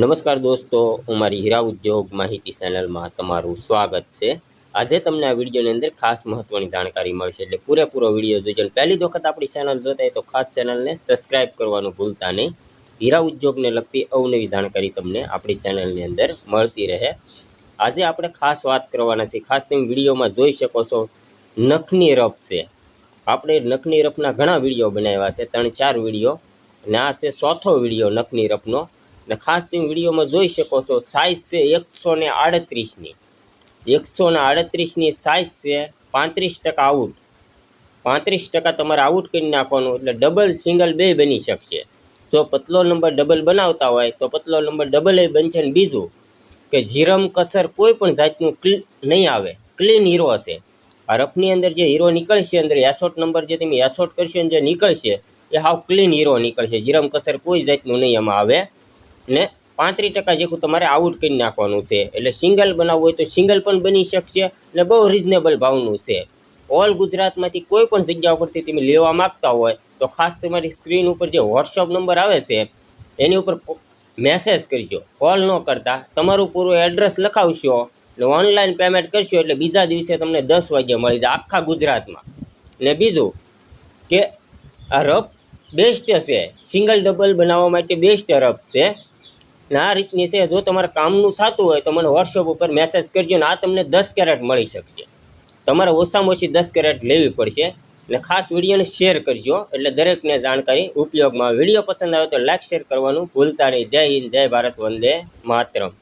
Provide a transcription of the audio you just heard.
નમસ્કાર દોસ્તો અમારી હીરા ઉદ્યોગ માહિતી ચેનલમાં તમારું સ્વાગત છે. આજે તમને આ વિડીયોની અંદર ખાસ મહત્ત્વની જાણકારી મળશે. એટલે પૂરેપૂરો વીડિયો જોજો પહેલી વખત આપણી ચેનલ જોતા હોય તો ખાસ ચેનલને સબસ્ક્રાઇબ કરવાનું ભૂલતા નહીં. હીરા ઉદ્યોગને લગતી અવનવી જાણકારી તમને આપણી ચેનલની અંદર મળતી રહે. આજે આપણે ખાસ વાત કરવાના છીએ. ખાસ તમે વિડીયોમાં જોઈ શકો છો, નખની રફ છે. આપણે નખની રફના ઘણા વીડિયો બનાવ્યા છે. ત્રણ ચાર વીડિયો. અને આ છે ચોથો વીડિયો નખની રફનો. ને ખાસ તમે વિડીયોમાં જોઈ શકો છો, સાઇઝ છે એકસો ને આડત્રીસની. એકસો ને આડત્રીસની સાઇઝ છે પાંત્રીસ ટકા આઉટ. પાંત્રીસ ટકા તમારે આઉટ કરી નાખવાનું, એટલે ડબલ સિંગલ બે બની શકશે. જો પતલો નંબર ડબલ બનાવતા હોય, તો પતલો નંબર ડબલ એ બનશે ને બીજું. કે જીરમ કસર કોઈ પણ જાતનું ક્લી, નહીં આવે, ક્લીન હીરો હશે. આ રફની અંદર જે હીરો નીકળશે, અંદર એસોટ નંબર જે તમે એસોટ કરશો ને જે નીકળશે, એ હાવ ક્લીન હીરો નીકળશે. જીરમ કસર કોઈ જાતનું નહીં એમાં આવે. ને પાંત્રીસ ટકા જેખું તમારે આઉટ કરી નાખવાનું છે. એટલે સિંગલ બનાવવું હોય તો સિંગલ પણ બની શકશે ને બહુ રિઝનેબલ ભાવનું છે. ઓલ ગુજરાતમાંથી કોઈ પણ જગ્યા ઉપરથી તમે લેવા માગતા હોય તો ખાસ તમારી સ્ક્રીન ઉપર જે વોટ્સઅપ નંબર આવે છે, એની ઉપર મેસેજ કરજો. કોલ ન કરતા, તમારું પૂરું એડ્રેસ લખાવશો ને ઓનલાઈન પેમેન્ટ કરશો એટલે બીજા દિવસે તમને દસ વાગે મળી જાય આખા ગુજરાતમાં. ને બીજું કે આ રફ બેસ્ટ છે. સિંગલ ડબલ બનાવવા માટે બેસ્ટ રફ છે. ને આ રીતની છે, જો તમારે કામનું થતું હોય તો મને વોટ્સઅપ ઉપર મેસેજ કરજો ને આ તમને દસ કેરેટ મળી શકશે. તમારે ઓછામાં ઓછી દસ કેરેટ લેવી પડશે ને ખાસ વિડીયોને શેર કરજો એટલે દરેકને જાણકારી ઉપયોગમાં વીડિયો પસંદ આવે તો લાઇક શેર કરવાનું ભૂલતા નહીં. જય હિન્દ, જય ભારત, વંદે માતરમ.